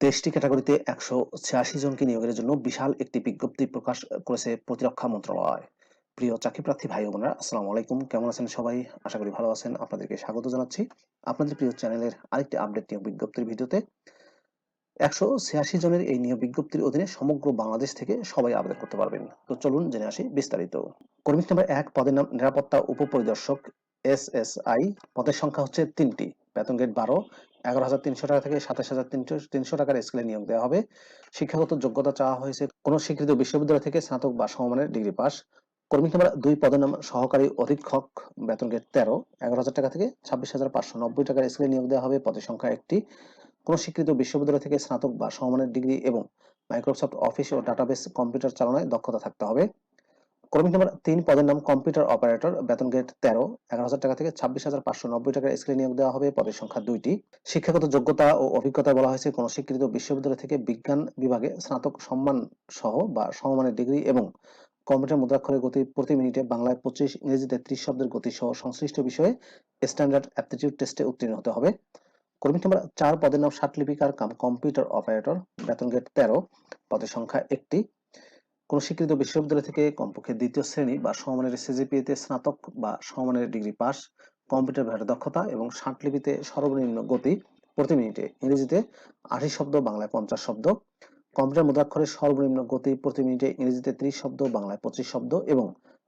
তেইশটি ক্যাটাগরিতে একশো ছিয়াশি জনকে নিয়োগের জন্য বিশাল একটি বিজ্ঞপ্তি প্রকাশ করেছে প্রতিরক্ষা মন্ত্রণালয়। প্রিয় চাকরি প্রার্থী ভাই বোনেরা, আসসালামু আলাইকুম। কেমন আছেন সবাই? আশা করি ভালো আছেন। আপনাদেরকে স্বাগত জানাচ্ছি আপনাদের প্রিয় চ্যানেলের আরেকটি আপডেট নিয়োগ বিজ্ঞপ্তির ভিডিওতে। একশো ছিয়াশি জনের এই নিয়োগ বিজ্ঞপ্তির অধীনে সমগ্র বাংলাদেশ থেকে সবাই আবেদন করতে পারবেন। তো চলুন জেনে আসি বিস্তারিত। কর্মী নাম্বার এক পদের নাম নিরাপত্তা উপপরিদর্শক এস এস আই পদের সংখ্যা হচ্ছে তিনটি। বেতন গেট বারো এগারো হাজার তিনশো টাকা থেকে সাতাশ হাজার তিনশো তিনশো টাকার স্কেলে নিয়োগ দেওয়া হবে। শিক্ষাগত যোগ্যতা চাওয়া হয়েছে কোন স্বীকৃত বিশ্ববিদ্যালয় থেকে স্নাতক বা সমমানের ডিগ্রি পাস। কর্মী নাম্বার দুই পদের নাম সহকারী অধীক্ষক, বেতন গ্রেড তেরো, এগারো হাজার টাকা থেকে ছাব্বিশ হাজার পাঁচশো নব্বই টাকার স্কেলে নিয়োগ দেওয়া হবে। পদের সংখ্যা একটি। কোন স্বীকৃত বিশ্ববিদ্যালয় থেকে স্নাতক বা সমমানের ডিগ্রি এবং মাইক্রোসফট অফিস ও ডাটাবেস কম্পিউটার চালনায় দক্ষতা থাকতে হবে। কর্মী নাম্বার তিন পদের নাম কম্পিউটার অপারেটর বেতন গ্রেড তেরো, এগারো হাজার টাকা থেকে ছাব্বিশ হাজার পাঁচশো নব্বই টাকার স্কেলে নিয়োগ দেওয়া হবে, পদের সংখ্যা দুইটি। শিক্ষাগত যোগ্যতা ও অভিজ্ঞতা বলা হয়েছে কোন স্বীকৃত বিশ্ববিদ্যালয় থেকে বিজ্ঞান বিভাগে স্নাতক সম্মান সহ বা সমমানের ডিগ্রি এবং কম্পিউটার মুদ্রাক্ষরের গতি প্রতি মিনিটে বাংলায় পঁচিশ, ইংরেজিতে ত্রিশ শব্দের গতি সহ সংশ্লিষ্ট বিষয়ে স্ট্যান্ডার্ড অ্যাপটিটিউড টেস্টে উত্তীর্ণ হতে হবে। কর্মী নাম্বার চার পদের নাম ষাট লিপিকার কাম কম্পিউটার অপারেটর বেতন গ্রেড তেরো, পদের সংখ্যা একটি। কোন স্বীকৃত বিশ্ববিদ্যালয় থেকে কমপক্ষে দ্বিতীয় শ্রেণি বা সমমানের সিজিপিএতে স্নাতক বা সমমানের ডিগ্রি পাস, কম্পিউটার ব্যবহারের দক্ষতা এবং লিপিতে সর্বনিম্ন গতি প্রতি মিনিটে। ইংরেজিতে আশি শব্দ, বাংলায় পঞ্চাশ শব্দ। কম্পিউটার মুদ্রাক্ষরের সর্বনিম্ন গতি প্রতি মিনিটে ইংরেজিতে ত্রিশ শব্দ, বাংলায় পঁচিশ শব্দ এবং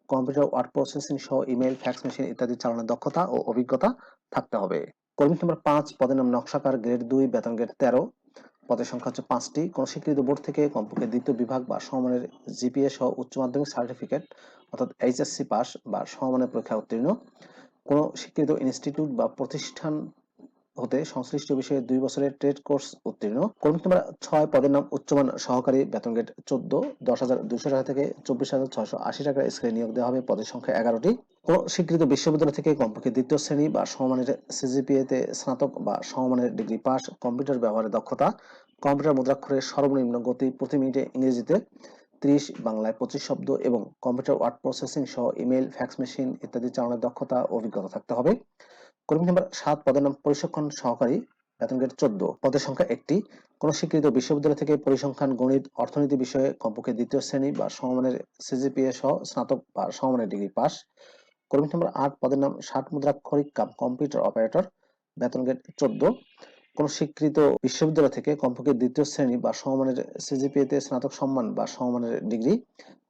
কম্পিউটার ওয়ার্ড প্রসেসিং সহ ইমেল ফ্যাক্স মেশিন ইত্যাদি চালানোর দক্ষতা ও অভিজ্ঞতা থাকতে হবে। কর্মী নম্বর পাঁচ, পদের নাম নকশাকার, গ্রেড দুই, বেতন গ্রেড তেরো। পদের সংখ্যা হচ্ছে পাঁচটি। কোন স্বীকৃত বোর্ড থেকে কমপক্ষে দ্বিতীয় বিভাগ বা সমমানের জিপিএ সহ উচ্চ মাধ্যমিক সার্টিফিকেট, অর্থাৎ এইচএসসি পাস বা সমমানের পরীক্ষা উত্তীর্ণ। কোন স্বীকৃত ইনস্টিটিউট বা প্রতিষ্ঠান হতে সংশ্লিষ্ট বিষয়ে দুই বছরের ট্রেড কোর্স উত্তীর্ণ। কর্মী নাম্বার ছয় পদের নাম উচ্চমান সহকারী বেতন গেট চোদ্দ, দশ হাজার দুশো টাকা থেকে চব্বিশ হাজার ছয়শো আশি টাকার স্কেলে নিয়োগ দেওয়া হবে। পদের সংখ্যা এগারোটি। কোন স্বীকৃত বিশ্ববিদ্যালয় থেকে কমপক্ষে দ্বিতীয় শ্রেণি বা সমমানের সিজিপিএ তে স্নাতক বা সমমানের ডিগ্রি পাস কম্পিউটার ব্যবহারের দক্ষতা, কম্পিউটার মুদ্রাক্ষরের সর্বনিম্ন গতি প্রতি মিনিটে ইংরেজিতে, ত্রিশ, বাংলায় পঁচিশ শব্দ এবং কম্পিউটার ওয়ার্ড প্রসেসিং সহ ইমেল, ফ্যাক্স মেশিন ইত্যাদি চালানোর দক্ষতা অভিজ্ঞতা থাকতে হবে। কর্মী নাম্বার সাত, পদের নাম পরিসংখ্যান সহকারী, বেতন গ্রেড চোদ্দ। পদের সংখ্যা একটি। কোন স্বীকৃত বিশ্ববিদ্যালয় থেকে পরিসংখ্যান, গণিত, অর্থনীতি বিষয়ে কমপক্ষে দ্বিতীয় শ্রেণি বা সমমানের সিজিপিএ সহ স্নাতক বা সমমানের ডিগ্রি পাস কর্মী নম্বর আট পদের নাম ষাট মুদ্রাক্ষরিক কাম, কম্পিউটার অপারেটর, বেতন গেট চোদ্দ। কোন স্বীকৃত বিশ্ববিদ্যালয় থেকে কমপক্ষে দ্বিতীয় শ্রেণি বা সমমানের সিজিপিএ তে স্নাতক সম্মান বা সমমানের ডিগ্রি,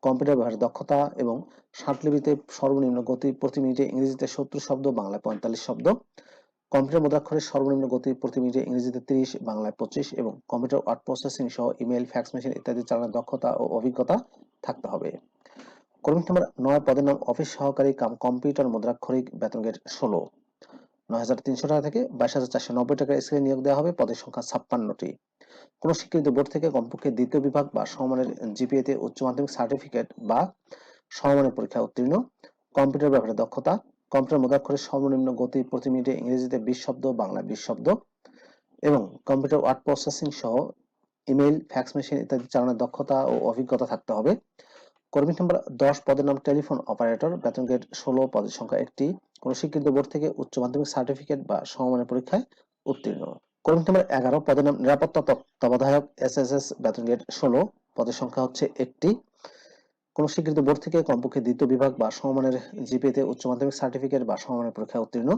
কম্পিউটার ব্যবহারের দক্ষতা এবং ষাটলিপিতে সর্বনিম্ন গতি প্রতি মিনিটে ইংরেজিতে সত্তর শব্দ, বাংলায় পঁয়তাল্লিশ শব্দ। কম্পিউটার মুদ্রাক্ষরের সর্বনিম্ন গতি প্রতি মিনিটে ইংরেজিতে তিরিশ, বাংলায় পঁচিশ এবং কম্পিউটার ওয়ার্ড প্রসেসিং সহ ইমেল, ফ্যাক্স মেশিন ইত্যাদি চালানোর দক্ষতা ও অভিজ্ঞতা থাকতে হবে। কর্মী নম্বর নয় পদের নাম অফিস সহকারী কাম কম্পিউটার মুদ্রাক্ষরিক বেতন গেট ষোলো। নয় হাজার তিনশো টাকা থেকে বাইশ হাজার চারশো নব্বই টাকা স্কেলে নিয়োগ দেওয়া হবে পদের সংখ্যা ছাপ্পান্নটি। কোন স্বীকৃত বোর্ড থেকে কমপক্ষে দ্বিতীয় বিভাগ বা সমমানের জিপিএ তে উচ্চ মাধ্যমিক সার্টিফিকেট বা সমমানের পরীক্ষা উত্তীর্ণ, কম্পিউটার ব্যবহারের দক্ষতা, কম্পিউটার মুদ্রাক্ষরের সর্বনিম্ন গতি প্রতি মিনিটে ইংরেজিতে বিশ শব্দ, বাংলায় বিশ শব্দ এবং কম্পিউটার ওয়ার্ড প্রসেসিং সহ ইমেল ফ্যাক্স মেশিন ইত্যাদি চালানোর দক্ষতা ও অভিজ্ঞতা থাকতে হবে। কর্মী নম্বর দশ পদের নাম টেলিফোন অপারেটর। বেতন গ্রেড ষোলো পদের সংখ্যা একটি। কোন স্বীকৃত বোর্ড থেকে উচ্চ মাধ্যমিক সার্টিফিকেট বা সমমানের পরীক্ষায় উত্তীর্ণ। কর্মী নম্বর এগারো পদের নাম নিরাপত্তা তত্ত্বাবধায়ক এস এস এস বেতন গ্রেড ষোলো পদের সংখ্যা হচ্ছে একটি। কোন স্বীকৃত বোর্ড থেকে কমপক্ষে দ্বিতীয় বিভাগ বা সমমানের জিপিএতে উচ্চ মাধ্যমিক সার্টিফিকেট বা সমমানের পরীক্ষায় উত্তীর্ণ।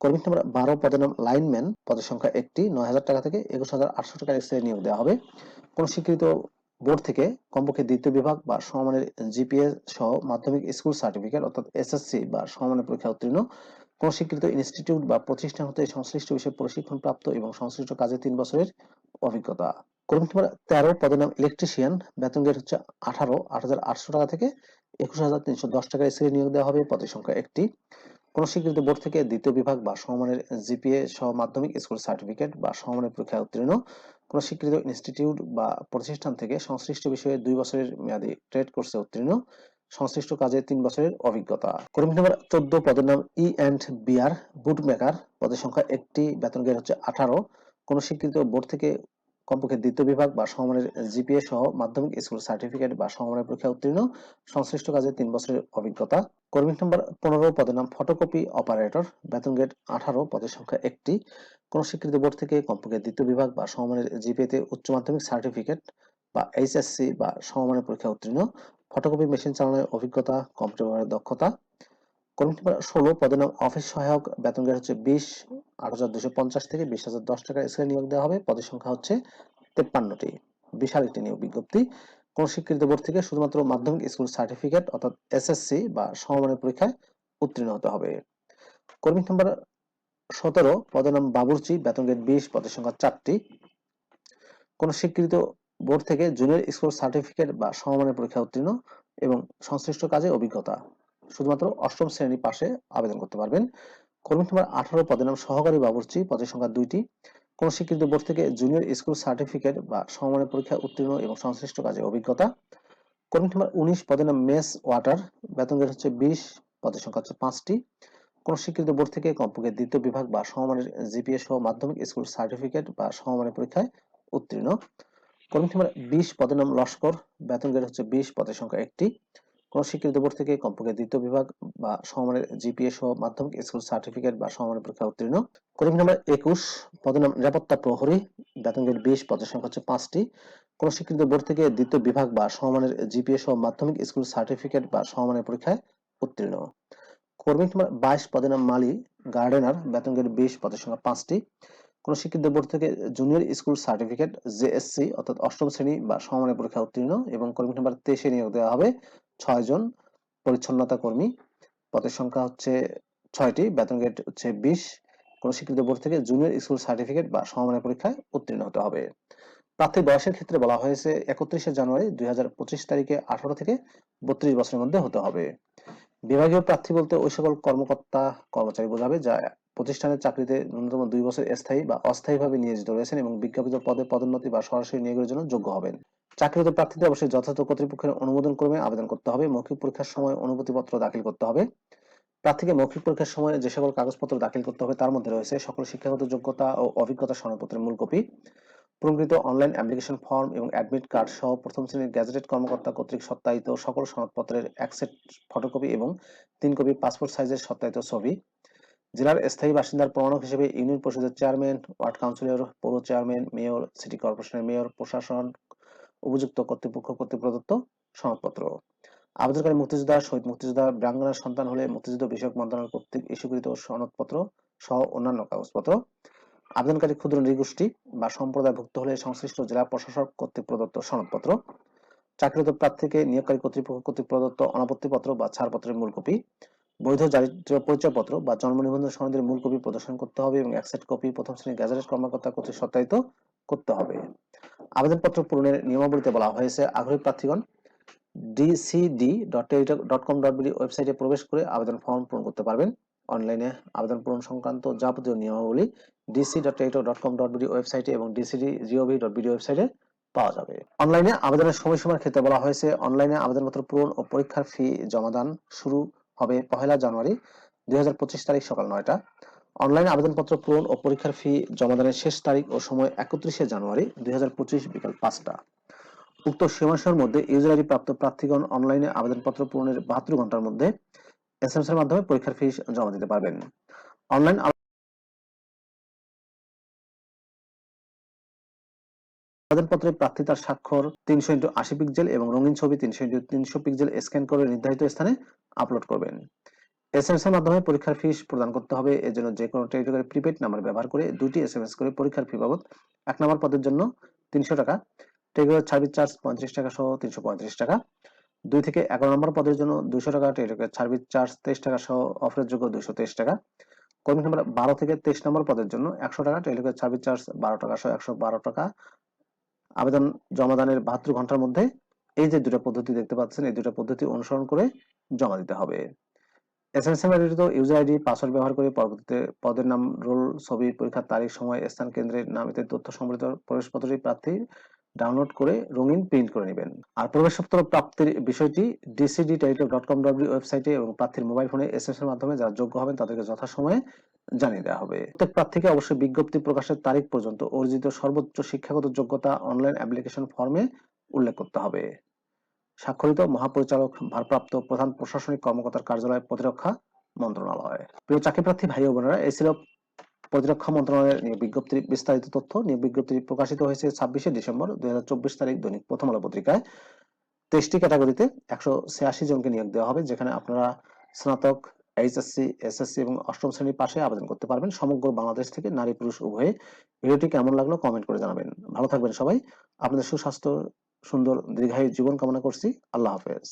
কর্মী নম্বর বারো পদের নাম লাইনম্যান পদের সংখ্যা একটি। নয় হাজার টাকা থেকে একুশ হাজার আটশো টাকার স্থায়ী নিয়োগ দেওয়া হবে। কোন স্বীকৃত বোর্ড থেকে কমপক্ষে দ্বিতীয় বিভাগ বা সমমানের জিপিএ সহ মাধ্যমিক স্কুল সার্টিফিকেট, অর্থাৎ এসএসসি বা সমমানের পরীক্ষা উত্তীর্ণ, কোন স্বীকৃত ইনস্টিটিউট বা প্রতিষ্ঠান হতে সংশ্লিষ্ট বিষয়ে প্রশিক্ষণ প্রাপ্ত এবং সংশ্লিষ্ট কাজে তিন বছরের অভিজ্ঞতা। কর্মী নম্বর তেরো, পদের নাম ইলেকট্রিশিয়ান। বেতন গ্রেড হচ্ছে আঠারো, আট হাজার আটশো টাকা থেকে একুশ হাজার তিনশো দশ টাকা এসে নিয়োগ দেওয়া হবে। পদের সংখ্যা একটি। কোন স্বীকৃত বোর্ড থেকে দ্বিতীয় বিভাগ বা সমমানের জিপিএ সহ মাধ্যমিক স্কুল সার্টিফিকেট বা সমমানের পরীক্ষায় উত্তীর্ণ, কোন স্বীকৃত ইনস্টিটিউট বা প্রতিষ্ঠান থেকে সংশ্লিষ্ট বিষয়ে দুই বছরের মেয়াদী ট্রেড কোর্সে উত্তীর্ণ, সংশ্লিষ্ট কাজে তিন বছরের অভিজ্ঞতা। কর্মী নম্বর চোদ্দ, পদের নাম E and B R boot maker পদের সংখ্যা একটি, বেতন গ্রেড হচ্ছে আঠারো। কোন স্বীকৃত বোর্ড থেকে কমপক্ষে দ্বিতীয় বিভাগ বা সমমানের জিপিএ সহ মাধ্যমিক স্কুল সার্টিফিকেট বা সমমানের পরীক্ষা উত্তীর্ণ। সংশ্লিষ্ট কাজে তিন বছরের অভিজ্ঞতা। কর্মী নম্বর পনেরো, পদের নাম ফটোকপি, অপারেটর। বেতন গ্রেড আঠারো, পদের সংখ্যা একটি। কোন স্বীকৃত বোর্ড থেকে কমপক্ষে দ্বিতীয় বিভাগ বা সমমানের জিপিএতে উচ্চ মাধ্যমিক সার্টিফিকেট বা এইচএসসি বা সমমানের পরীক্ষা উত্তীর্ণ। ফটোকপি মেশিন চালানোর অভিজ্ঞতা, কম্পিউটার দক্ষতা। কর্মী নম্বর ষোলো পদের নাম অফিস সহায়ক, বেতন গ্রেড হচ্ছে বিশ, আট হাজার দুশো পঞ্চাশ থেকে বিশ হাজার দশ টাকা স্কেলে নিয়োগ দেওয়া হবে। পদের সংখ্যা হচ্ছে তেপ্পান্নটি। বিশাল একটি নিয়োগ বিজ্ঞপ্তি। কোন স্বীকৃত বোর্ড থেকে শুধুমাত্র মাধ্যমিক স্কুল সার্টিফিকেট অর্থাৎ এসএসসি বা সমমানের পরীক্ষায় উত্তীর্ণ হতে হবে। কর্মী নম্বর সতেরো, পদের নাম বাবুর্চি, বেতন গ্রেড বিশ, পদের সংখ্যা চারটি। কোন স্বীকৃত বোর্ড থেকে জুনিয়র স্কুল সার্টিফিকেট বা সমমানের পরীক্ষা উত্তীর্ণ এবং সংশ্লিষ্ট কাজে অভিজ্ঞতা? শুধুমাত্র অষ্টম শ্রেণি পাশে আবেদন করতে পারবেন। কর্মী নম্বর আঠারো পদের নাম সহকারী বাবুর্চি, পদের সংখ্যা দুইটি। কোন স্বীকৃত বোর্ড থেকে জুনিয়র স্কুল সার্টিফিকেট বা সমমানের পরীক্ষা উত্তীর্ণ এবং সংশ্লিষ্ট কাজে অভিজ্ঞতা। কর্মী নম্বর উনিশ পদের নাম মেস ওয়াটার, বেতন গ্রেড হচ্ছে বিশ, পদের সংখ্যা হচ্ছে পাঁচটি। কোন স্বীকৃত বোর্ড থেকে কমপক্ষে দ্বিতীয় বিভাগ বা সমমানের জিপিএ সহ মাধ্যমিক স্কুল সার্টিফিকেট বা সমমানের পরীক্ষায় উত্তীর্ণ। কর্মী নম্বর বিশ পদের নাম লস্কর, বেতন গ্রেড হচ্ছে বিশ, পদের সংখ্যা একটি। কোন স্বীকৃত বোর্ড থেকে কমপক্ষে দ্বিতীয় বিভাগ বা সমমানের জিপিএ সহ মাধ্যমিক স্কুল সার্টিফিকেট বা সমমানের পরীক্ষা উত্তীর্ণ। কর্মী নম্বর একুশ পদের নাম নিরাপত্তা প্রহরী বেতন গ্রেড বিশ, পদের সংখ্যা হচ্ছে পাঁচটি। কোন স্বীকৃত বোর্ড থেকে দ্বিতীয় বিভাগ বা সমমানের জিপিএ সহ মাধ্যমিক স্কুল সার্টিফিকেট বা সমমানের পরীক্ষায় উত্তীর্ণ। কর্মী নম্বর বাইশ পদের নাম মালি, গার্ডেনার বেতন গ্রেড বিশ, পদের সংখ্যা পাঁচটি। কোন স্বীকৃত বোর্ড থেকে জুনিয়র স্কুল সার্টিফিকেট, জেএসসি, অর্থাৎ অষ্টম শ্রেণি বা সমমানের পরীক্ষা উত্তীর্ণ এবং কর্মী নম্বর তেইশে নিয়োগ দেওয়া হবে। ছয় জন পরিচ্ছন্নতা কর্মী। পদের সংখ্যা হচ্ছে ছয়টি, বেতন গ্রেড হচ্ছে বিশ। কোন স্বীকৃত বোর্ড থেকে জুনিয়র স্কুল সার্টিফিকেট বা সমমানের পরীক্ষায় উত্তীর্ণ হতে হবে। প্রার্থীর বয়সের ক্ষেত্রে বলা হয়েছে একত্রিশে জানুয়ারি দুই হাজার পঁচিশ তারিখে আঠারো থেকে বত্রিশ বছরের মধ্যে হতে হবে। বিভাগীয় প্রার্থী বলতে ওই সকল কর্মকর্তা, কর্মচারী বোঝাবে যা প্রতিষ্ঠানের চাকরিতে ন্যূনতম দুই বছর স্থায়ী বা অস্থায়ীভাবে নিয়োজিত রয়েছেন এবং বিজ্ঞাপিত পদে পদোন্নতি বা সরাসরি নিয়োগের জন্য যোগ্য হবেন। চাকরিরত প্রার্থীদের অবশ্যই যথাযথ কর্তৃপক্ষের অনুমোদন ক্রমে আবেদন করতে হবে, মৌখিক পরীক্ষার সময় অনুমতিপত্র দাখিল করতে হবে। প্রার্থীকে মৌখিক পরীক্ষার সময় যে সকল কাগজপত্র দাখিল করতে হবে তার মধ্যে রয়েছে সকল শিক্ষাগত যোগ্যতা ও অভিজ্ঞতা সনদপত্রের মূল কপি প্রকৃত অনলাইন অ্যাপ্লিকেশন ফর্ম এবং অ্যাডমিট কার্ড সহ প্রথম শ্রেণির গ্যাজেটেড কর্মকর্তা কর্তৃক সত্যায়িত সকল সনদপত্রের এক সেট ফটোকপি এবং তিন কপি পাসপোর্ট সাইজের সত্যায়িত ছবি জেলার স্থায়ী বাসিন্দার প্রমাণক হিসেবে ইউনিয়ন পরিষদের চেয়ারম্যান, ওয়ার্ড কাউন্সিলর, পৌর চেয়ারম্যান, মেয়র, সিটি কর্পোরেশনের মেয়র, প্রশাসন, উপযুক্ত কর্তৃপক্ষ কর্তৃক প্রদত্ত সনদপত্র। আবেদনকারী মুক্তিযোদ্ধা, শহীদ মুক্তিযোদ্ধা ব্রাঙ্গনার সন্তান হলে মুক্তিযুদ্ধ বিষয়ক মন্ত্রণালয় কর্তৃক ইস্যুকৃত সনদপত্র সহ অন্যান্য কাগজপত্র। আবেদনকারী ক্ষুদ্র নৃগোষ্ঠী বা সম্প্রদায়ভুক্ত হলে সংশ্লিষ্ট জেলা প্রশাসক কর্তৃক প্রদত্ত সনদপত্র। চাকরিরত প্রার্থীকে নিয়োগকারী কর্তৃপক্ষ কর্তৃক প্রদত্ত অনাপত্তিপত্র বা ছাড়পত্রের মূল কপি। বৈধ জাতীয় পরিচয়পত্র বা জন্ম নিবন্ধন সনদের মূল কপি প্রদর্শন করতে হবে এবং একসেট কপি প্রথম শ্রেণির গ্যাজেটেড কর্মকর্তা কর্তৃক সত্যায়িত করতে হবে। আবেদনপত্র পূরণের নিয়মাবলীতে বলা হয়েছে, আগ্রহী প্রার্থীগণ DCD dot com dot BD ওয়েবসাইটে প্রবেশ করে আবেদন ফর্ম পূরণ করতে পারবেন। অনলাইনে আবেদন পূরণ সংক্রান্ত যাবতীয় নিয়মাবলী DC dot dot com dot BD ওয়েবসাইটে এবং ডিসিডি জিওভি ডট বিডি ওয়েবসাইটে পাওয়া যাবে। অনলাইনে আবেদনের সময়সীমার ক্ষেত্রে বলা হয়েছে, অনলাইনে আবেদনপত্র পূরণ ও পরীক্ষার ফি জমাদান শুরু হবে পহেলা জানুয়ারি দুই তারিখ সকাল নয়টা। অনলাইনে আবেদনপত্র পূরণ ও পরীক্ষার ফি জমাদানের শেষ তারিখ ও সময় একত্রিশে জানুয়ারি দুই হাজার পঁচিশ বিকাল পাঁচটা। উক্ত সীমাসের মধ্যে ইউজার আইডি প্রাপ্ত প্রার্থীগণ অনলাইনে আবেদনপত্র পূরণের বাহাত্তর ঘণ্টার মধ্যে এসএমএস এর মাধ্যমে পরীক্ষার ফি জমা দিতে পারবেন। অনলাইন আবেদনপত্রে প্রার্থী তার স্বাক্ষর তিনশো ইন্টু আশি পিক্সেল এবং রঙিন ছবি তিনশো ইন্টু তিনশো পিক্সেল স্ক্যান করে নির্ধারিত স্থানে আপলোড করবেন। এসএমএস এর মাধ্যমে পরীক্ষার ফিস প্রদান করতে হবে। এর জন্য যে কোনো টেলিটকের প্রিপেড নাম্বার ব্যবহার করে দুটি এসএমএস করে পরীক্ষার ফি বাবদ এক নম্বর পদের জন্য তিনশো টাকা, টেলিটকের সার্ভিস চার্জ পঁয়ত্রিশ টাকা সহ তিনশো পঁয়ত্রিশ টাকা, দুই থেকে এগারো নম্বর পদের জন্য দুইশো টাকা, টেলিটকের সার্ভিস চার্জ তেইশ টাকা সহ অফারের যোগ্য দুইশো তেইশ টাকা, কর্মী নম্বর বারো থেকে তেইশ নম্বর পদের জন্য একশো টাকা, টেলিটকের সার্ভিস চার্জ বারো টাকা সহ একশো বারো টাকা আবেদন জমাদানের বাহাত্তর ঘণ্টার মধ্যে এই যে দুটো পদ্ধতি দেখতে পাচ্ছেন, এই দুটো পদ্ধতি অনুসরণ করে জমা দিতে হবে। পাসওয়ার্ড ব্যবহার করে পরবর্তীতে পদের নাম রোল ছবি, পরীক্ষার তারিখ, সময়, স্থান কেন্দ্রের নাম তথ্য সম্বলিত প্রবেশপত্রটি প্রার্থী ডাউনলোড করে রঙিন প্রিন্ট করে নেবেন। আর প্রবেশপত্র প্রাপ্তির বিষয়টি DCD Teletalk dot com W ওয়েবসাইটে এবং প্রার্থীর মোবাইল ফোনে এস এর মাধ্যমে যারা যোগ্য হবেন তাদেরকে যথাসময়ে জানিয়ে দেওয়া হবে। প্রত্যেক প্রার্থীকে অবশ্যই বিজ্ঞপ্তি প্রকাশের তারিখ পর্যন্ত অর্জিত সর্বোচ্চ শিক্ষাগত যোগ্যতা অনলাইন অ্যাপ্লিকেশন ফর্মে উল্লেখ করতে হবে। স্বাক্ষরিত মহাপরিচালক, ভারপ্রাপ্ত প্রধান প্রশাসনিক কর্মকর্তার কার্যালয় প্রতিরক্ষা মন্ত্রণালয়। প্রিয় চাকরি প্রার্থী, ভাই ও বোনেরা, এই ছিল প্রতিরক্ষা মন্ত্রণালয়ের নিয়োগ বিজ্ঞপ্তির বিস্তারিত তথ্য নিয়োগ বিজ্ঞপ্তি প্রকাশিত হয়েছে ছাব্বিশে ডিসেম্বর দুই তারিখ দৈনিক প্রথম আলো পত্রিকায়। তেইশটি ক্যাটাগরিতে একশো ছিয়াশি জনকে নিয়োগ দেওয়া হবে, যেখানে আপনারা স্নাতক, এইচএসসি, এসএসসি এবং অষ্টম শ্রেণির পাশে আবেদন করতে পারবেন। সমগ্র বাংলাদেশ থেকে নারী পুরুষ উভয়ে। ভিডিওটি কেমন লাগল কমেন্ট করে জানাবেন। ভালো থাকবেন সবাই। আপনাদের সুস্বাস্থ্য, সুন্দর, দীর্ঘায়ু জীবন কামনা করছি। আল্লাহ হাফেজ।